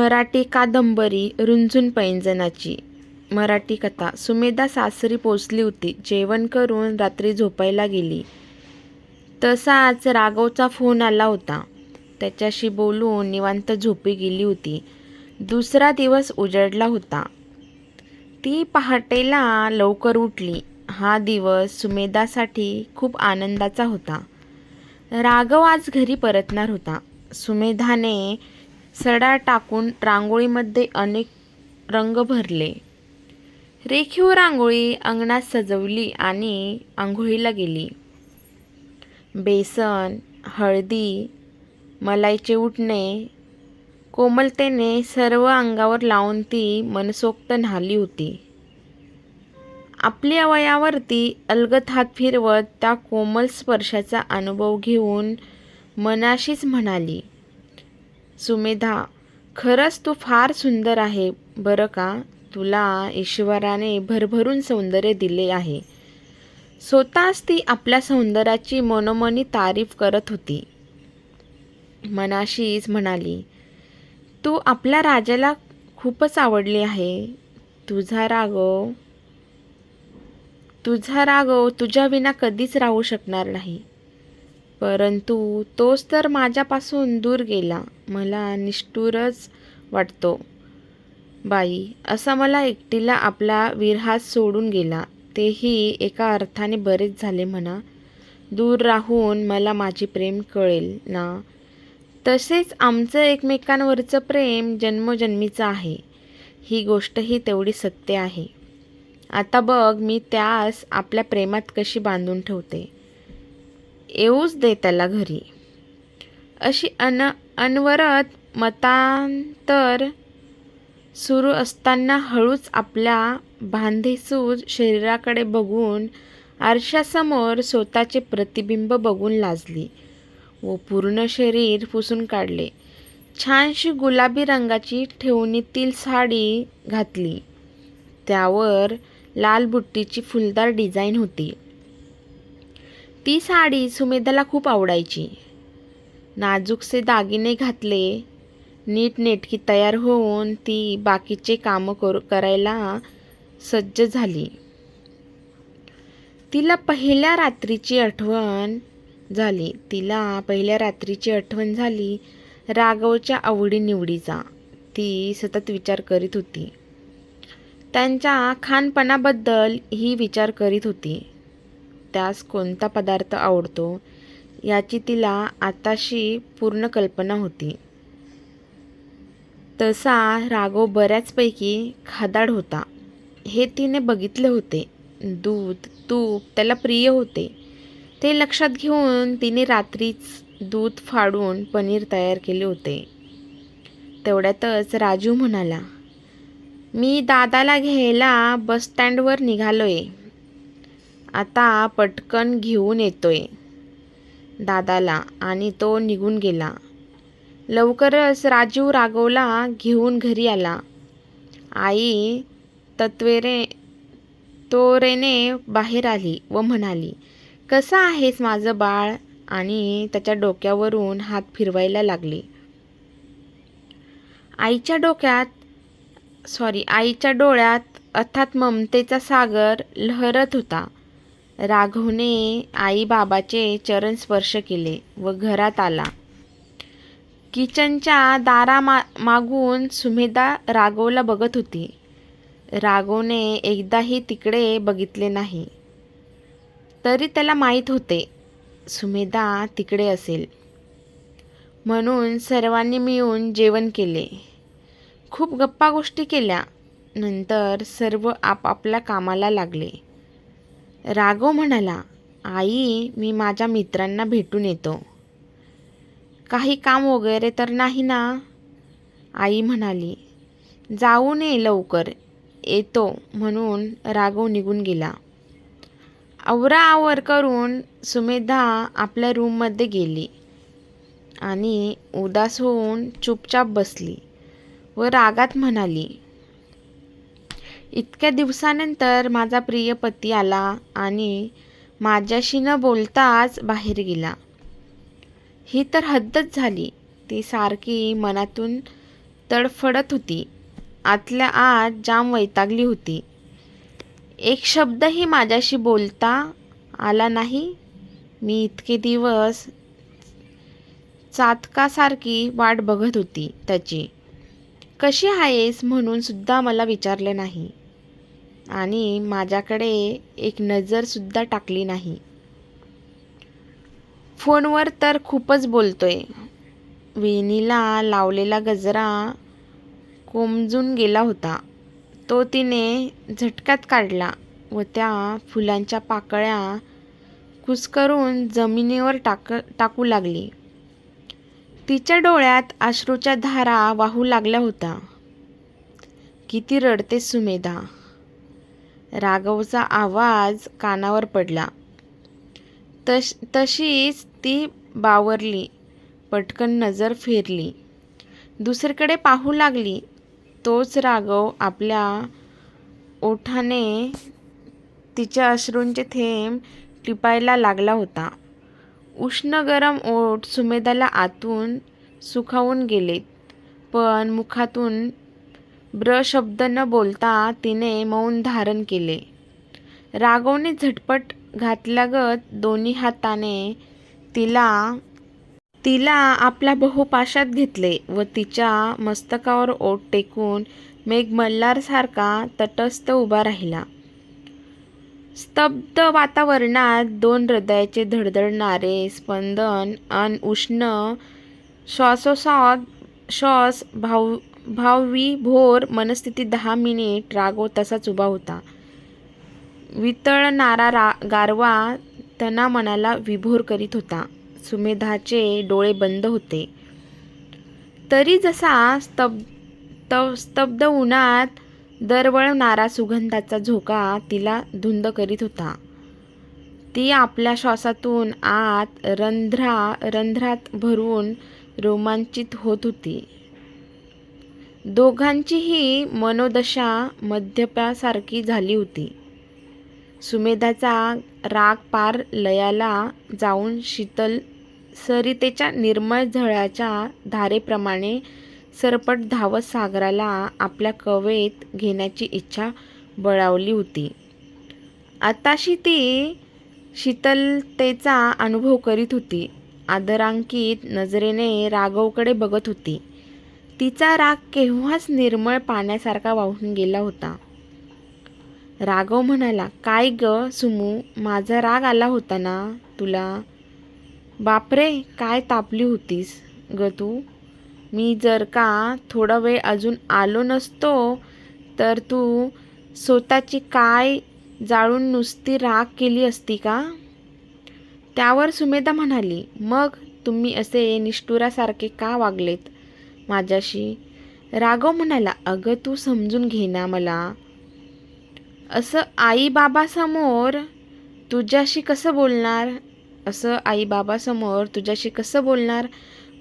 मराठी कादंबरी रुंजून पैंजनाची मराठी कथा. सुमेधा सासरी पोचली होती. जेवण करून रात्री झोपायला गेली. तसाच राघवचा फोन आला होता. त्याच्याशी बोलून निवांत झोपी गेली होती. दुसरा दिवस उजडला होता. ती पहाटेला लवकर उठली. हा दिवस सुमेधासाठी खूप आनंदाचा होता. राघव आज घरी परतणार होता. सुमेधाने सडा टाकून रांगोळीमध्ये अनेक रंग भरले. रेखीव रांगोळी अंगणात सजवली आणि आंघोळीला गेली. बेसन हळदी मलाईचे उठणे कोमलतेने सर्व अंगावर लावून ती मनसोक्त न्हाली होती. आपल्या वयावरती अलगत हात फिरवत त्या कोमल स्पर्शाचा अनुभव घेऊन मनाशीच म्हणाली सुमेधा खरंच तू फार सुंदर आहे बरं का? तुला ईश्वराने भरभरून सौंदर्य दिले आहे. स्वतःच ती आपल्या सौंदर्याची मनोमनी तारीफ करत होती. मनाशीच म्हणाली तू आपल्या राजाला खूपच आवडली आहे. तुझा राघव तुझा राघव तुझ्या विना कधीच राहू शकणार नाही. परंतु तोच तर माझ्यापासून दूर गेला. मला निष्ठुरच वाटतो. बाई असा मला एकटीला आपला विरहास सोडून गेला. तेही एका अर्थाने बरेच झाले म्हणा. दूर राहून मला माझे प्रेम कळेल ना? तसेच आमचं एकमेकांवरचं प्रेम जन्मोजन्मीचं आहे. ही गोष्टही तेवढी सत्य आहे. आता बघ मी त्यास आपल्या प्रेमात कशी बांधून ठेवते? येऊच दे त्याला घरी. अशी अन अनवरत मतांतर सुरू असताना हळूच आपल्या भांधेसूज शरीराकडे बघून आरशासमोर स्वतःचे प्रतिबिंब बघून लाजली. व पूर्ण शरीर पुसून काढले. छानशी गुलाबी रंगाची ठेवणीतील साडी घातली. त्यावर लाल बुट्टीची फुलदार डिझाईन होती. ती साडी सुमेधाला खूप आवडायची. नाजूकसे दागिने घातले नीटनेटकी तयार होऊन ती बाकीचे कामं करू करायला सज्ज झाली. तिला पहिल्या रात्रीची आठवण झाली. तिला पहिल्या रात्रीची आठवण झाली राघवच्या आवडीनिवडीचा ती सतत विचार करीत होती. त्यांच्या खानपणाबद्दल ही विचार करीत होती. त्यास कोणता पदार्थ आवडतो याची तिला आताशी पूर्ण कल्पना होती. तसा राघव बऱ्याचपैकी खादाड होता. हे तिने बघितले होते. दूध तूप त्याला प्रिय होते. ते लक्षात घेऊन तिने रात्रीच दूध फाडून पनीर तयार केले होते. तेवढ्यातच राजू म्हणाला मी दादाला घ्यायला बसस्टँडवर आहे आता पटकन घेऊन येतोय. दादाला आणि तो निघून गेला. लवकरच राजीव राघवला घेऊन घरी आला. आई तत्वेरे तोरेने बाहेर आली व म्हणाली कसं आहेस माझं बाळ? आणि त्याच्या डोक्यावरून हात फिरवायला लागली. आईच्या डोक्यात सॉरी आईच्या डोळ्यात अर्थात ममतेचा सागर लहरत होता. राघवने आईबाबाचे चरण स्पर्श केले व घरात आला. किचनच्या दारा मा मागून सुमेधा राघवला बघत होती. राघवने एकदाही तिकडे बघितले नाही. तरी त्याला माहीत होते सुमेधा तिकडे असेल. म्हणून सर्वांनी मिळून जेवण केले. खूप गप्पा गोष्टी केल्या. नंतर सर्व आपापल्या कामाला लागले. राघव म्हणाला आई मी माझ्या मित्रांना भेटून येतो. काही काम वगैरे तर नाही ना? आई म्हणाली जाऊ नये लवकर. येतो. म्हणून राघव निघून गेला. आवराआवर करून सुमेधा आपल्या रूममध्ये गेली आणि उदास होऊन चुपचाप बसली व रागात म्हणाली इतक्या दिवसानंतर माझा प्रिय पती आला आणि माझ्याशी न बोलताच बाहेर गेला. ही तर हद्दच झाली. ती सारखी मनातून तडफडत होती. आतल्या आत जाम वैतागली होती. एक शब्दही माझ्याशी बोलता आला नाही. मी इतके दिवस चातकासारखी वाट बघत होती त्याची. कशी आहेस म्हणून सुद्धा मला विचारले नाही. आणि माझ्याकडे एक नजरसुद्धा टाकली नाही. फोनवर तर खूपच बोलतोय. वेणीला लावलेला गजरा कोमजून गेला होता. तो तिने झटक्यात काढला व त्या फुलांच्या पाकळ्या कुस्करून जमिनीवर टाक टाकू लागली. तिच्या डोळ्यात अश्रूच्या धारा वाहू लागल्या होत्या. किती रडते सुमेधा. राघवचा आवाज कानावर पडला. तश तशीच ती बावरली पटकन नजर फिरली. दुसरीकडे पाहू लागली. तोच राघव आपल्या ओठाने तिच्या अश्रूंचे थेंब टिपायला लागला होता. उष्ण गरम ओठ सुमेधाला आतून सुखावून गेलेत. पण मुखातून ब्र शब्द न बोलता तिने मौन धारण केले. राघवने झटपट घातल्यागत दोन्ही हाताने तिला तिला आपल्या बहुपाशात घेतले व तिच्या मस्तकावर ओट टेकून मेघमल्हारसारखा तटस्थ उभा राहिला. स्तब्ध वातावरणात दोन हृदयाचे धडधडणारे स्पंदन अन उष्ण श्वासोश्वास श्वास भाव भावविभोर मनस्थिती दहा मिनिट रागो तसाच उभा होता. वितळणारा रा गारवा तना मनाला विभोर करीत होता. सुमेधाचे डोळे बंद होते. तरी जसा स्तब तव- स्तब्ध उन्हात दरवळणारा सुगंधाचा झोका तिला धुंद करीत होता. ती आपल्या श्वासातून आत रंध्रा रंध्रात भरून रोमांचित होत होती. दोघांचीही मनोदशा मध्यपासारखी झाली होती. सुमेधाचा राग पार लयाला जाऊन शीतल सरितेच्या निर्मळ झळाच्या धारेप्रमाणे सरपट धावत सागराला आपल्या कवेत घेण्याची इच्छा बळावली होती. आताशी ती शीतलतेचा अनुभव करीत होती. आदरांकित नजरेने राघवकडे बघत होती. तिचा राग केव्हाच निर्मळ पाण्यासारखा वाहून गेला होता. राघव म्हणाला काय ग सुमू माझा राग आला होता ना तुला? बापरे काय तापली होतीस ग तू? मी जर का थोडा वेळ अजून आलो नसतो तर तू स्वतःची काय जाळून नुसती राग केली असती का? त्यावर सुमेधा म्हणाली मग तुम्ही असे निष्ठुरासारखे का वागलेत? माझ्याशी. राघव म्हणाला अगं तू समजून घे ना मला. असं आईबाबासमोर तुझ्याशी कसं बोलणार? असं आईबाबासमोर तुझ्याशी कसं बोलणार?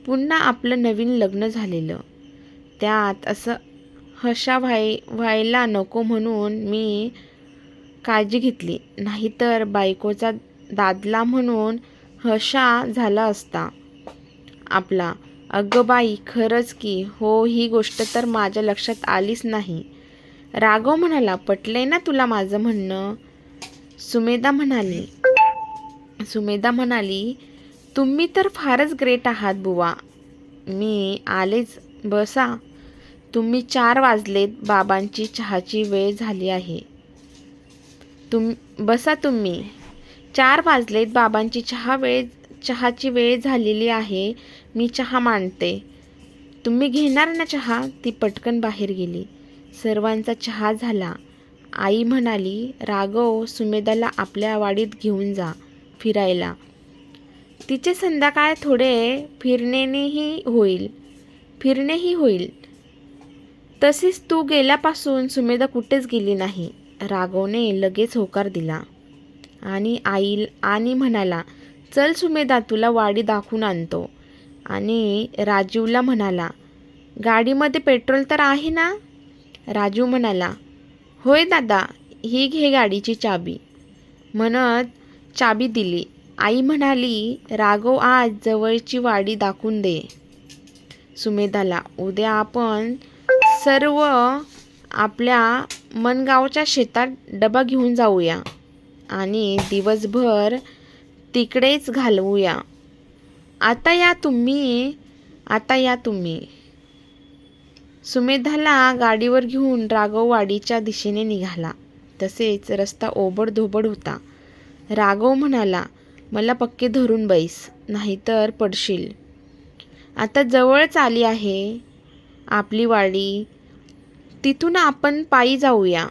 पुन्हा आपलं नवीन लग्न झालेलं. त्यात असं हशा व्हाय व्हायला नको म्हणून मी काळजी घेतली. नाहीतर बायकोचा दादला म्हणून हशा झाला असता आपला. अगं बाई खरंच की. हो ही गोष्ट तर माझ्या लक्षात आलीच नाही. राघव म्हणाला पटलंय ना तुला माझं म्हणणं? सुमेधा म्हणाली सुमेधा म्हणाली तुम्ही तर फारच ग्रेट आहात बुवा. मी आलेच. बसा. तुम्ही चार वाजलेत. बाबांची चहाची वेळ झाली आहे. तुम बसा तुम्ही. चार वाजलेत. बाबांची चहा वेळ चहाची वेळ झालेली आहे. मी चहा मांडते. तुम्ही घेणार ना चहा? ती पटकन बाहेर गेली. सर्वांचा चहा झाला. आई म्हणाली राघव सुमेदाला आपल्या वाडीत घेऊन जा फिरायला. तिचे संध्याकाळ थोडे फिरण्यानेही होईल. फिरणेही होईल. तसेच तू गेल्यापासून सुमेधा कुठेच गेली नाही. राघवने लगेच होकार दिला. आणि आई आणि म्हणाला चल सुमेधा तुला वाडी दाखवून आणतो. आणि राजीवला म्हणाला गाडीमध्ये पेट्रोल तर आहे ना? राजू म्हणाला होय दादा ही घे गाडीची चाबी. म्हणत चाबी दिली. आई म्हणाली राघव आज जवळची वाडी दाखवून दे. सुमेधाला उद्या आपण सर्व आपल्या मनगावच्या शेतात डबा घेऊन जाऊया आणि दिवसभर तिकडेच घालवूया. आता या तुम्ही आता या तुम्ही. सुमेधाला गाडीवर घेऊन राघववाडीच्या दिशेने निघाला. तसेच रस्ता ओबडधोबड होता. राघव म्हणाला मला पक्के धरून बैस नाहीतर पडशील. आता जवळच आली आहे आपली वाडी. तिथून आपण पायी जाऊया.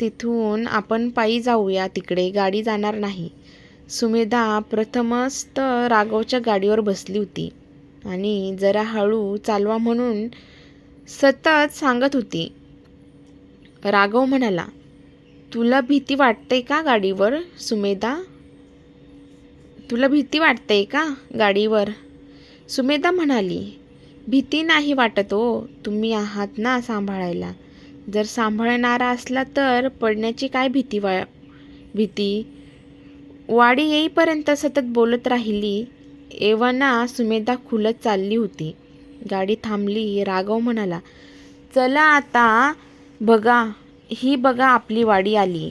तिथून आपण पायी जाऊया. तिकडे गाडी जाणार नाही. सुमेधा प्रथमच तर राघवच्या गाडीवर बसली होती आणि जरा हळू चालवा म्हणून सतत सांगत होती. राघव म्हणाला तुला भीती वाटते का गाडीवर सुमेधा? तुला भीती वाटते का गाडीवर? सुमेधा म्हणाली भीती नाही वाटत हो तुम्ही आहात ना सांभाळायला. जर सांभाळणारा असला तर पडण्याची काय भीती वा भीती? वाडी येईपर्यंत सतत बोलत राहिली. एव्हाना सुमेधा खुलत चालली होती. गाडी थांबली राघव म्हणाला चला आता बघा ही बघा आपली वाडी आली.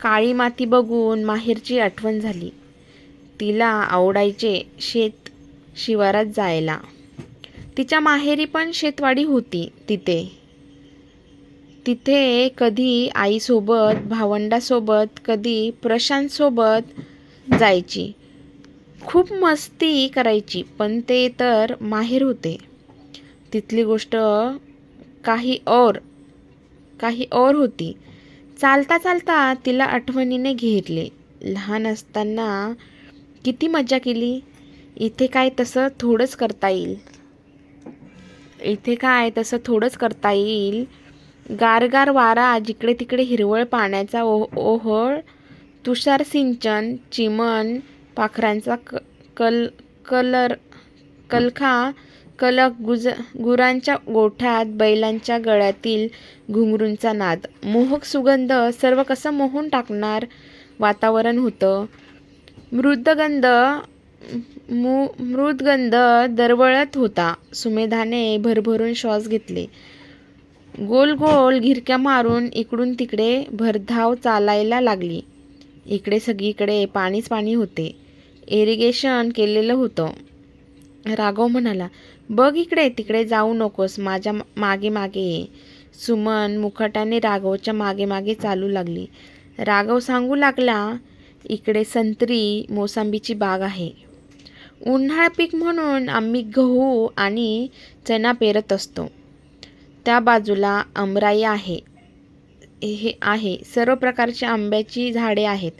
काळी माती बघून माहेरची आठवण झाली. तिला आवडायचे शेत शिवारात जायला. तिच्या माहेरी पण शेतवाडी होती तिथे. तिथे कधी आईसोबत भावंडासोबत कधी प्रशांतसोबत जायची. खूप मस्ती करायची पण ते तर माहेर होते. तिथली गोष्ट काही और काही और होती. चालता चालता तिला आठवणीने घेरले. लहान असताना किती मजा केली. इथे काय तसं थोडंच करता येईल. इथे काय तसं थोडंच करता येईल. गारगार वारा जिकडे तिकडे हिरवळ पाण्याचा ओ ओहळ तुषार सिंचन चिमण पाखरांचा क कल कलर कलखा कलक गुज गुरांच्या गोठ्यात बैलांच्या गळ्यातील घुंगरूंचा नाद. मोहक सुगंध सर्व कसं मोहून टाकणार वातावरण होतं? मृदगंध मु मृदगंध दरवळत होता. सुमेधाने भरभरून श्वास घेतले. गोल गोल घिरक्या मारून इकडून तिकडे भरधाव चालायला लागली. इकडे सगळीकडे पाणीच पाणी होते. इरिगेशन केलेलं होतं. राघव म्हणाला बघ इकडे तिकडे जाऊ नकोस माझ्या मागे मागे ये. सुमन मुखटाने राघवच्या मागे मागे चालू लागली. राघव सांगू लागला इकडे संत्री मोसंबीची बाग आहे. उन्हाळ पीक म्हणून आम्ही गहू आणि चणा पेरत असतो. त्या बाजूला आमराई आहे. हे आहे. सर्व प्रकारची आंब्याची झाडे आहेत.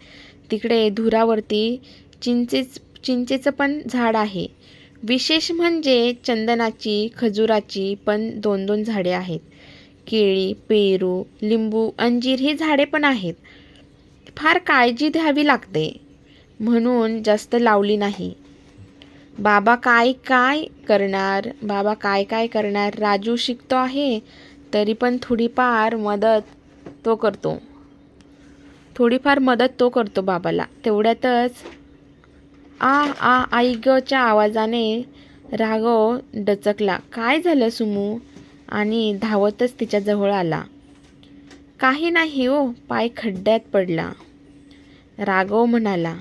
तिकडे धुरावरती चिंचेच चिंचेचं पण झाड आहे. विशेष म्हणजे चंदनाची खजुराची पण दोन दोन झाडे आहेत. केळी पेरू लिंबू अंजीर ही झाडे पण आहेत. फार काळजी घ्यावी लागते. म्हणून जास्त लावली नाही. बाबा काय काय करणार? बाबा काय काय करणार? राजू शिकतो आहे तरी पण थोडीफार मदत तो करतो. थोडीफार मदत तो करतो बाबाला. तेवढ्यातच आ आ आई गच्या आवाजाने राघव डचकला. काय झालं सुमू? आणि धावतच तिच्याजवळ आला. काही नाही हो पाय खड्ड्यात पडला. राघव म्हणाला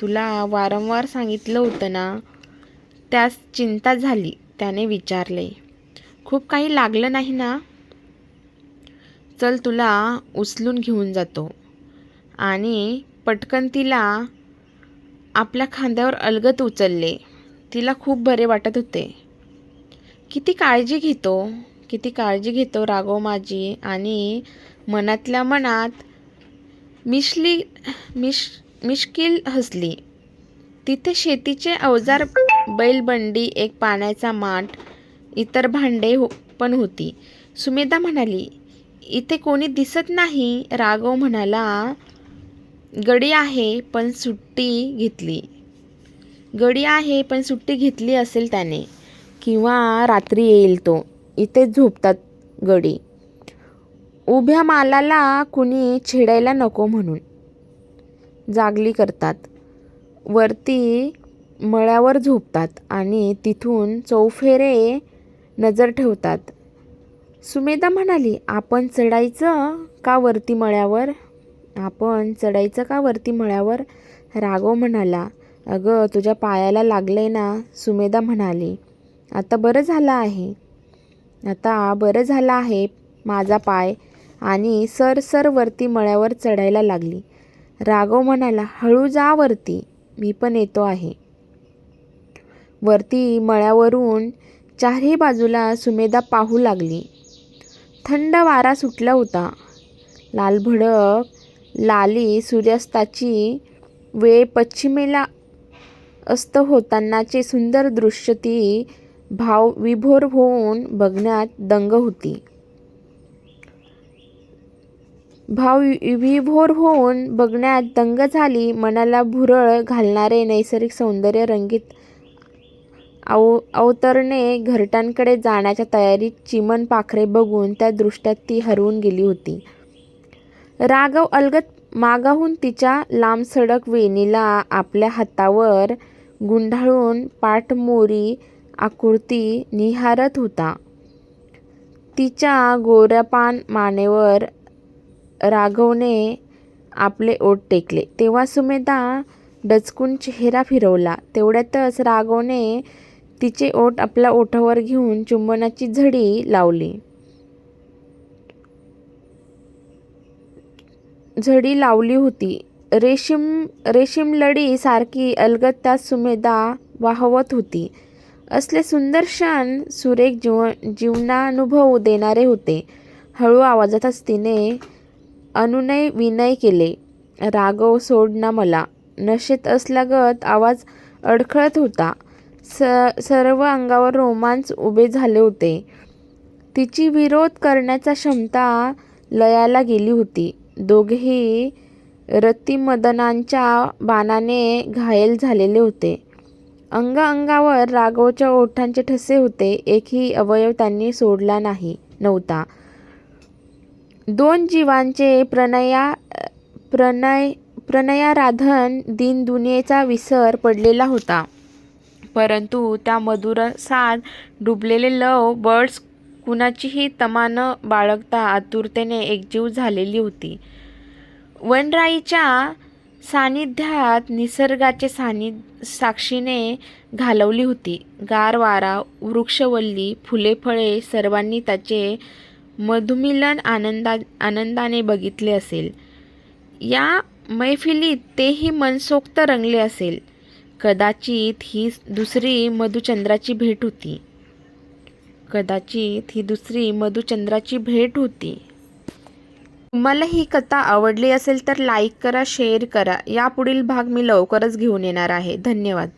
तुला वारंवार सांगितलं होतं ना त्यास चिंता झाली. त्याने विचारले खूप काही लागलं नाही ना? चल तुला उचलून घेऊन जातो. आणि पटकन तिला आपल्या खांद्यावर अलगत उचलले. तिला खूप बरे वाटत होते. किती काळजी घेतो किती काळजी घेतो राघव माझी आणि मनातल्या मनात मिशली मिश मिश्किल हसली. तिथे शेतीचे अवजार बैलबंडी एक पाण्याचा माठ इतर भांडे हो पण होती. सुमेधा म्हणाली इथे कोणी दिसत नाही राघव म्हणाला. गडी आहे पण सुट्टी घेतली. गडी आहे पण सुट्टी घेतली असेल त्याने. किंवा रात्री येईल तो. इथे झोपतात गडी. उभ्या मालाला कुणी छेडायला नको म्हणून. जागली करतात. वरती मळ्यावर झोपतात आणि तिथून चौफेरे नजर ठेवतात. सुमेधा म्हणाली आपण चढायचं का वरती मळ्यावर? आपण चढायचं का वरती मळ्यावर? राघव म्हणाला. अगं तुझ्या पायाला लागलंय ना सुमेधा म्हणाली. आता बरं झालं आहे. आता बरं झालं आहे माझा पाय. आणि सर सर वरती मळ्यावर चढायला लागली. राघव म्हणाला हळू जा वरती. मी पण येतो आहे. वरती मळ्यावरून चारही बाजूला सुमेधा पाहू लागली. थंड वारा सुटला होता. लालभडक लाली सूर्यास्ताची वेळ पश्चिमेला अस्त होतानाचे सुंदर दृश्य ती भाव विभोर होऊन बघण्यात दंग होती. भाव विभोर होऊन बघण्यात दंग झाली मनाला भुरळ घालणारे नैसर्गिक सौंदर्य रंगीत अव अवतरणे घरट्यांकडे जाण्याच्या तयारीत चिमण पाखरे बघून त्या दृष्ट्यात ती हरवून गेली होती. राघव अलगत मागाहून तिच्या लांबसडक वेणीला आपल्या हातावर गुंडाळून पाठमोरी आकृती निहारत होता. तिच्या गोऱ्यापान मानेवर राघवने आपले ओठ टेकले. तेव्हा सुमेधा डचकून चेहरा फिरवला. तेवढ्यातच राघवने तिचे ओठ आपल्या ओठावर घेऊन चुंबनाची झडी लावली. झडी लावली होती. रेशीम रेशीम लढी सारखी अलगत त्या सुमेधा वाहवत होती. असले सुंदर क्षण सुरेख जीव जीवनानुभव देणारे होते. हळू आवाजातच तिने अनुनय विनय केले. राघव सोड ना मला. नशेत असल्यागत आवाज अडखळत होता. स सर्व अंगावर रोमांच उभे झाले होते. तिची विरोध करण्याचा क्षमता लयाला गेली होती. दोघेही रतिमदनांच्या बाणाने घायल झालेले होते. अंग अंगावर राघवच्या ओठांचे ठसे होते. एकही अवयव त्यांनी सोडला नाही नव्हता. दोन जीवांचे प्रणया प्रणय प्रणयाराधन दिन दुनियेचा विसर पडलेला होता. परंतु त्या मधुरसात डुबलेले लव बर्ड्स कुणाचीही तमा न बाळगता आतुरतेने एकजीव झालेली होती. वनराईच्या सानिध्यात निसर्गाचे सानि साक्षीने घालवली होती. गार वारा वृक्षवल्ली फुले फळे सर्वांनी त्याचे मधुमिलन आनंदा आनंदाने बघितले असेल. या मैफिलीत तेही मनसोक्त रंगले असेल. कदाचित ही दुसरी मधुचंद्राची भेट होती. कदाचित ही दुसरी मधुचंद्राची भेट होती. तुम्हाला ही कथा आवडली असेल तर लाईक करा शेअर करा. यापुढील भाग मी लवकरच घेऊन येणार आहे. धन्यवाद.